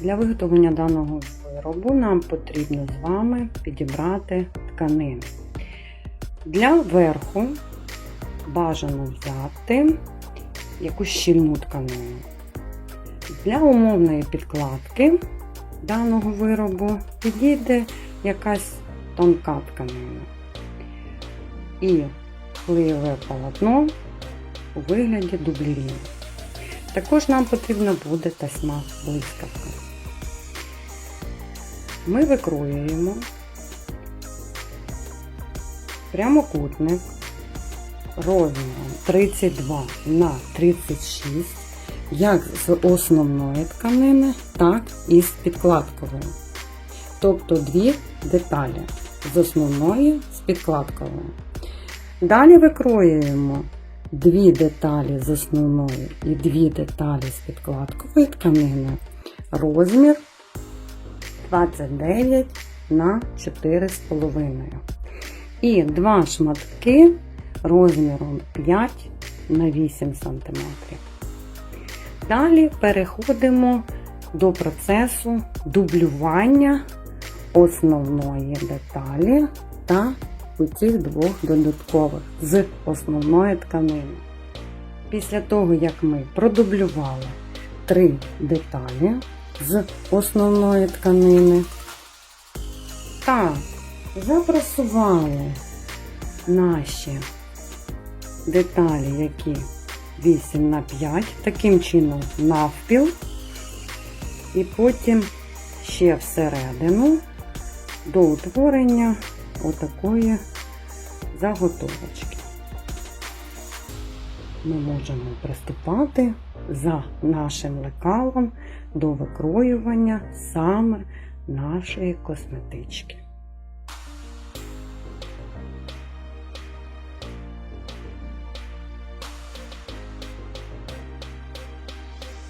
Для виготовлення даного виробу нам потрібно з вами підібрати тканину. Для верху бажано взяти якусь щільну тканину. Для умовної підкладки даного виробу підійде якась тонка тканина і клеєве полотно у вигляді дублірів. Також нам потрібна буде тасьма блискавка. Ми викроюємо прямокутник розміром 32 на 36 як з основної тканини, так і з підкладкової. Тобто дві деталі з основної з підкладкової. Далі викроюємо дві деталі з основної і дві деталі з підкладкової тканини. Розмір 29 на 4,5. І два шматки розміром 5 на 8 см. Далі переходимо до процесу дублювання основної деталі та оцих двох додаткових з основної тканини. Після того, як ми продублювали три деталі з основної тканини та запрасували наші деталі, які 8 на 5, таким чином навпіл, і потім ще всередину до утворення отакої заготовочки. Ми можемо приступати за нашим лекалом до викроювання саме нашої косметички.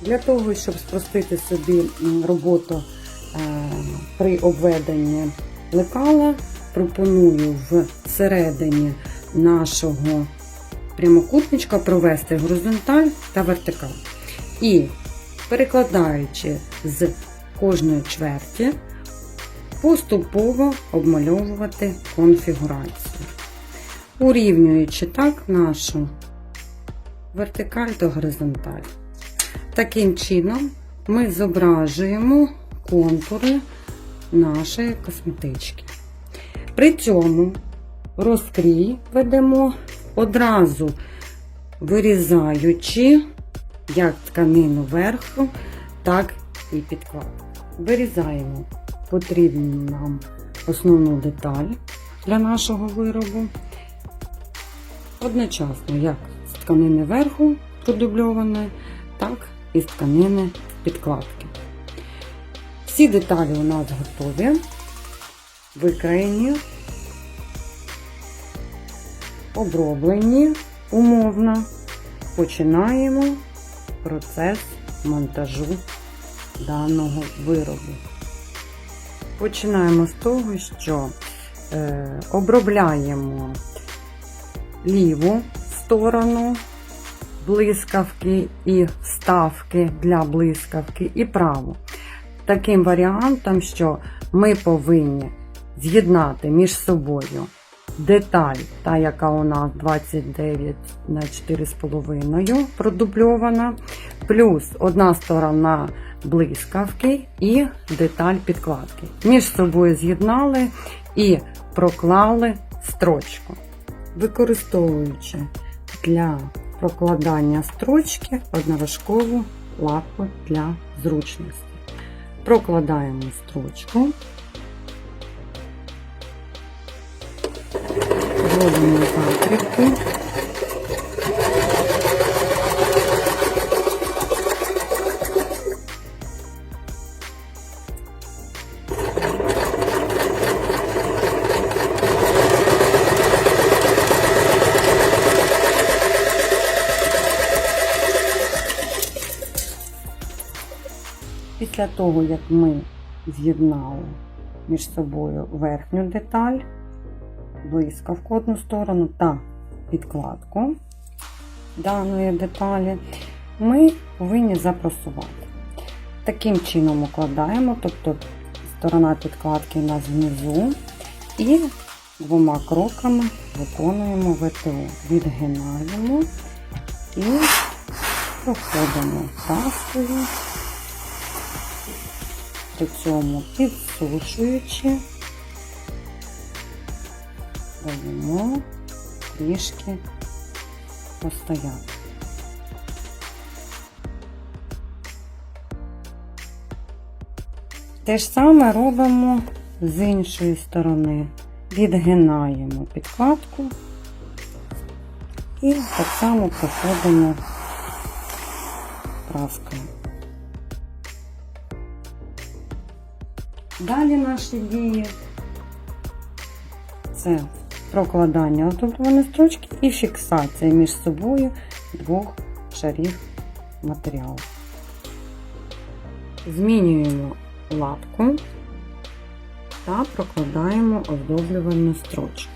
Для того, щоб спростити собі роботу е, при обведенні лекала, пропоную всередині нашого прямокутничка провести горизонталь та вертикаль. І перекладаючи з кожної чверті, поступово обмальовувати конфігурацію, урівнюючи так нашу вертикаль та горизонталь. Таким чином ми зображуємо контури нашої косметички. При цьому розкрій ведемо одразу вирізаючи як тканину верху, так і підкладку. Вирізаємо потрібну нам основну деталь для нашого виробу. Одночасно, як з тканини верху продубльованої, так і з тканини підкладки. Всі деталі у нас готові, викраєні, оброблені умовно. Починаємо процес монтажу даного виробу. Починаємо з того, що е, обробляємо ліву сторону блискавки і вставки для блискавки, і праву. Таким варіантом, що ми повинні з'єднати між собою деталь, та яка у нас 29 на 4,5 продубльована, плюс одна сторона блискавки і деталь підкладки. Між собою з'єднали і проклали строчку. Використовуючи для прокладання строчки одноражкову лапу для зручності. Прокладаємо строчку, вводимо закріпки. Після того, як ми з'єднали між собою верхню деталь, блискавку одну сторону та підкладку даної деталі, ми повинні запросувати. Таким чином укладаємо, тобто сторона підкладки у нас внизу і двома кроками виконуємо ВТО. Відгинаємо і проходимо праскою, при цьому підсушуючи, даємо трішки постояти. Те ж саме робимо з іншої сторони. Відгинаємо підкладку і так само проходимо праскою. Далі наші дії це прокладання оздоблюваної строчки і фіксація між собою двох шарів матеріалу. Змінюємо лапку та прокладаємо оздоблювальну строчку.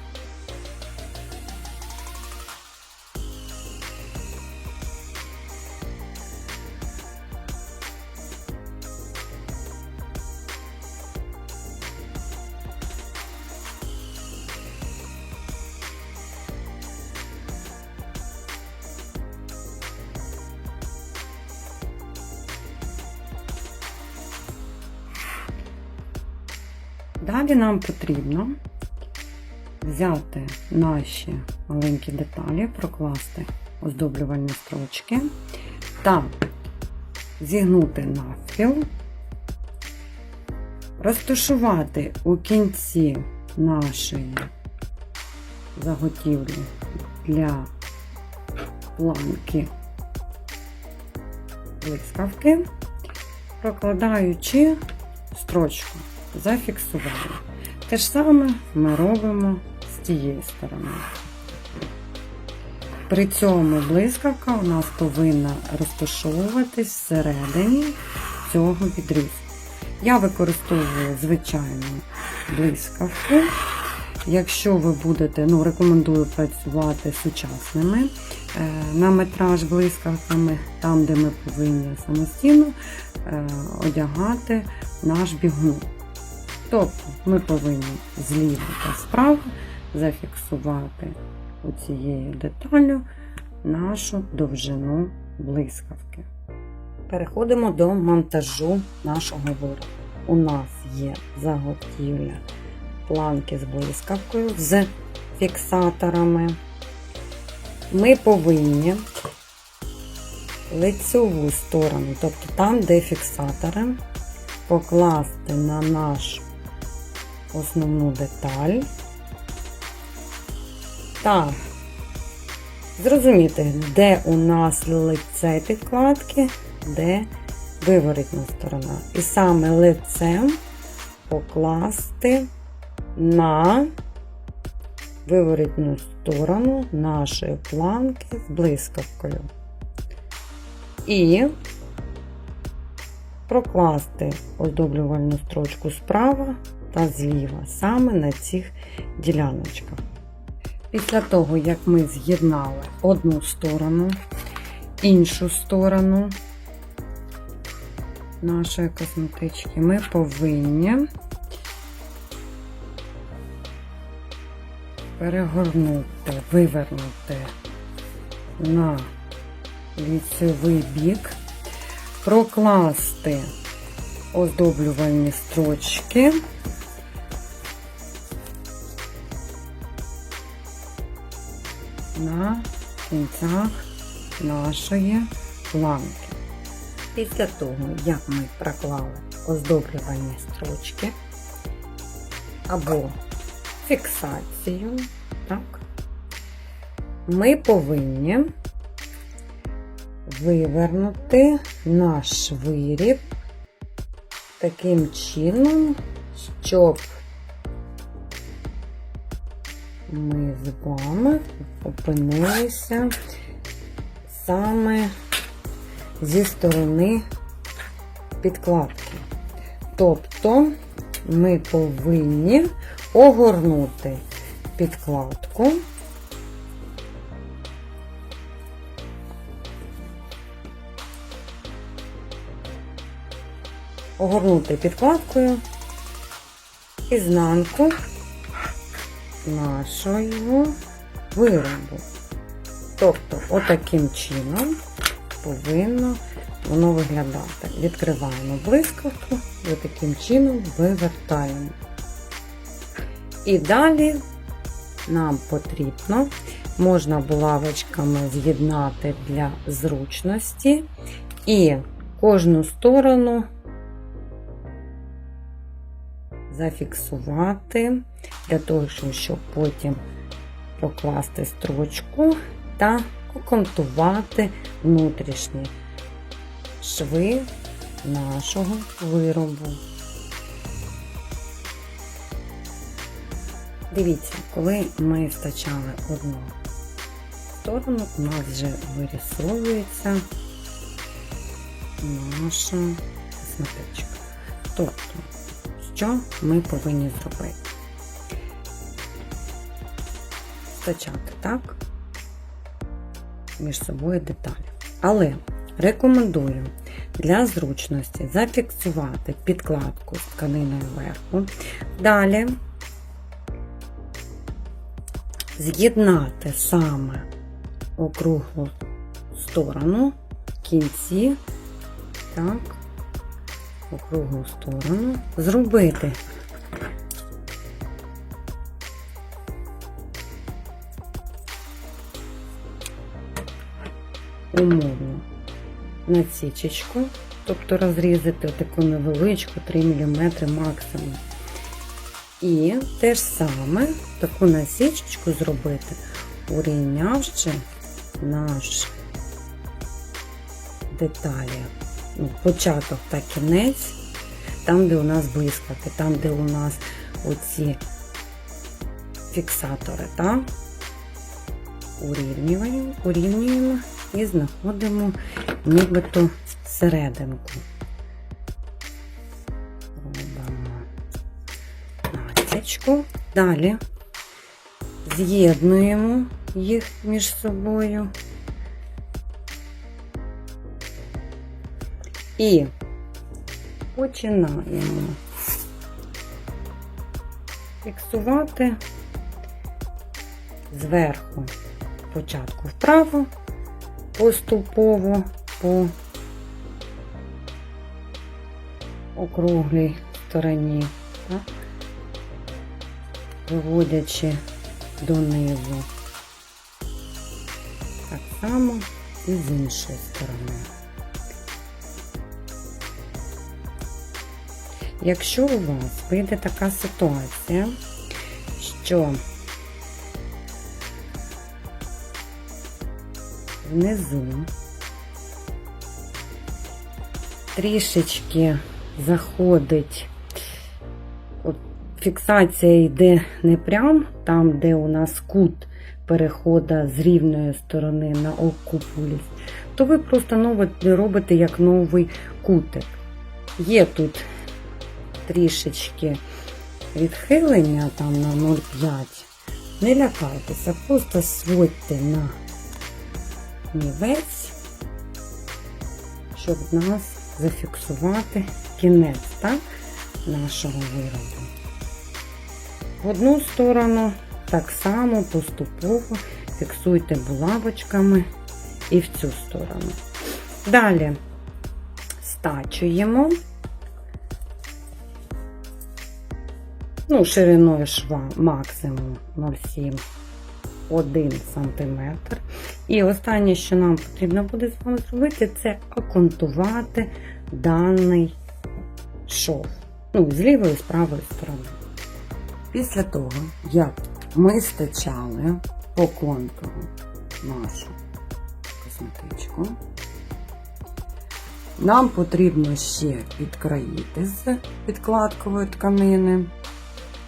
Далі нам потрібно взяти наші маленькі деталі, прокласти оздоблювальні строчки та зігнути навпіл, розташувати у кінці нашої заготівлі для планки блискавки, прокладаючи строчку зафіксували. Те ж саме ми робимо з тієї сторони. При цьому блискавка у нас повинна розташовуватись всередині цього відрізку. Я використовую звичайну блискавку. Якщо ви будете, ну, рекомендую працювати сучасними е, на метраж блискавками, там, де ми повинні самостійно е, одягати наш бігун. Тобто ми повинні зліва та справа зафіксувати оцією деталлю нашу довжину блискавки. Переходимо до монтажу нашого виробу. У нас є заготівля планки з блискавкою з фіксаторами. Ми повинні лицьову сторону, тобто там, де фіксатори, покласти на нашу основну деталь та зрозуміти, де у нас лице підкладки, де виворітна сторона. І саме лицем покласти на виворітну сторону нашої планки з блискавкою. І прокласти оздоблювальну строчку справа та зліва, саме на цих діляночках. Після того, як ми з'єднали одну сторону, іншу сторону нашої косметички, ми повинні перегорнути, вивернути на ліцевий бік, прокласти оздоблювальні строчки. На кінцях нашої планки. Після того, як ми проклали оздоблювальні строчки або фіксацію, так, ми повинні вивернути наш виріб таким чином, щоб ми з вами опинилися саме зі сторони підкладки. Тобто ми повинні огорнути підкладку огорнути підкладкою ізнанку нашого виробу. Тобто, отаким чином повинно воно виглядати. Відкриваємо блискавку і таким чином вивертаємо. І далі нам потрібно, можна булавочками з'єднати для зручності і кожну сторону зафіксувати для того, щоб потім прокласти строчку та окантувати внутрішні шви нашого виробу. Дивіться, коли ми стачали одну сторону, у нас вже вирисовується наша косметичка. Тобто, що ми повинні зробити? Стачати, так? Між собою деталі. Але рекомендую для зручності зафіксувати підкладку з тканиною вверху. Далі з'єднати саме округлу сторону в кінці, так, округлу сторону, зробити. Умовно. Насічечку, тобто розрізати таку невеличку 3 мм максимум. І те ж саме таку насічечку зробити, урівнявши наш деталі, початок та кінець, там, де у нас блискавки, там, де у нас оці фіксатори, так? Урівнюємо, урівнюємо і знаходимо нібито серединку. Робимо насічку. Далі з'єднуємо їх між собою. І починаємо фіксувати зверху спочатку вправо, поступово по округлій стороні, так? виводячи донизу. Так само і з іншої сторони. Якщо у вас вийде така ситуація, що внизу трішечки заходить, фіксація йде не прям там, де у нас кут переходить з рівної сторони на окупуліс, то ви просто робите як новий кутик. Є тут трішечки відхилення там на 0,5. Не лякайтеся, просто сводьте на нівець, щоб нас зафіксувати кінець так, нашого виробу. В одну сторону так само поступово фіксуйте булавочками і в цю сторону. Далі стачуємо. Ну, шириною шва максимум 0,7 1 см. І останнє, що нам потрібно буде з вами зробити, це окантувати даний шов. Ну, з лівої і з правої сторони. Після того, як ми стачали по контуру нашу косметичку, нам потрібно ще підкраїти з підкладкової тканини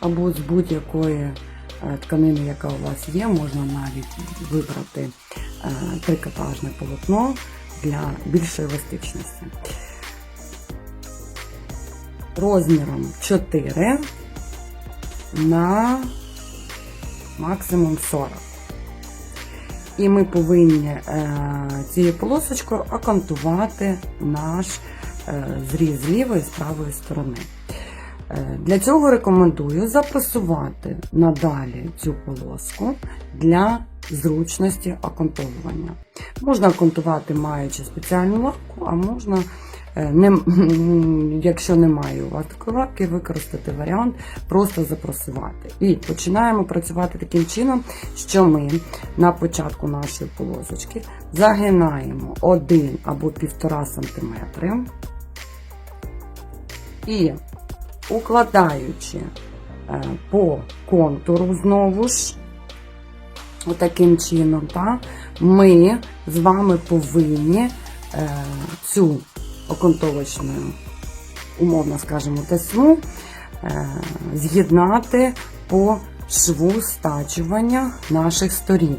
або з будь-якої е, тканини, яка у вас є, можна навіть вибрати е, трикотажне полотно для більшої еластичності. Розміром 4 на максимум 40. І ми повинні е, цією полосочкою окантувати наш зріз з лівої і з правої сторони. Е, Для цього рекомендую запресувати надалі цю полоску для зручності окантовування. Можна окантувати, маючи спеціальну лапку, а можна, е, не, якщо немає у вас такої лапки, використати варіант просто запросувати. І починаємо працювати таким чином, що ми на початку нашої полосочки загинаємо 1 або 1,5 см і укладаючи е, по контуру знову ж, отаким чином, та, ми з вами повинні е, цю окантовочну, умовно скажімо, тесьму е, з'єднати по шву стачування наших сторін.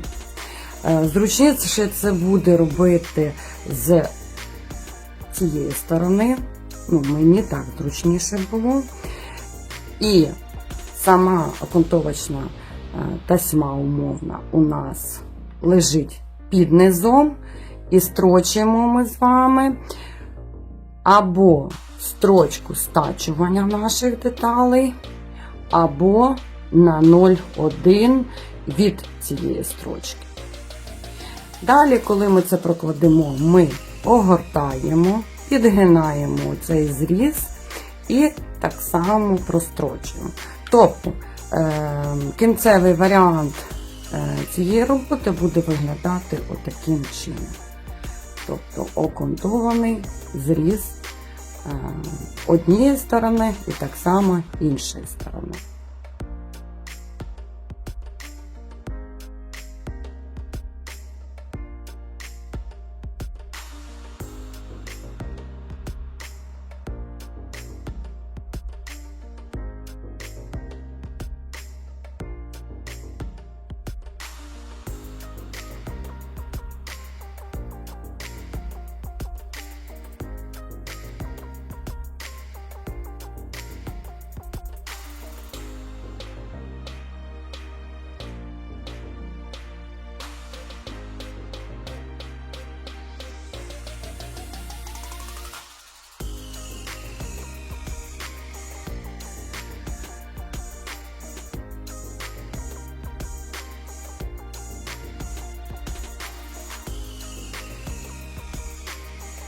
Зручніше це буде робити з цієї сторони. Ну, мені так зручніше було. І сама окантовочна е, тасьма умовна у нас лежить під низом, і строчимо ми з вами або строчку стачування наших деталей, або на 0,1 від цієї строчки. Далі, коли ми це прокладемо, ми огортаємо, підгинаємо цей зріз і так само прострочуємо. Тобто е, кінцевий варіант е, цієї роботи буде виглядати отаким чином. Тобто окантований зріз е, однієї сторони і так само іншої сторони.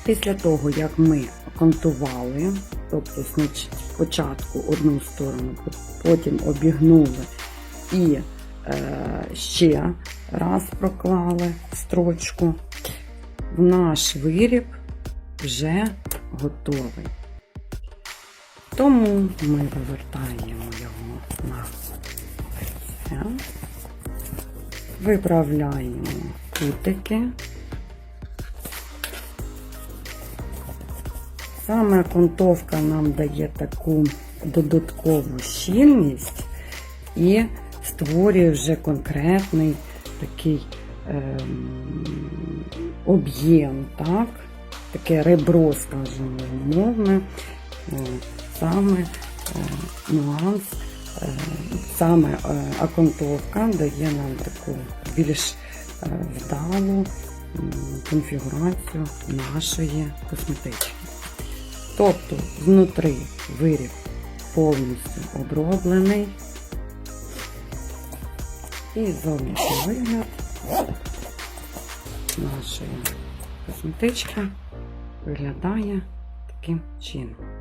Після того, як ми окантували, тобто спочатку одну сторону, потім обігнули і е, ще раз проклали строчку, в наш виріб вже готовий. Тому ми вивертаємо його на це, виправляємо кутики. Саме окантовка нам дає таку додаткову щільність і створює вже конкретний такий ем, об'єм, так? таке ребро, скажімо, умовне, Е, саме е, нюанс, е, саме е, дає нам таку більш е, вдалу конфігурацію нашої косметички. Тобто знутри виріб повністю оброблений і зовнішній вигляд нашої косметички виглядає таким чином.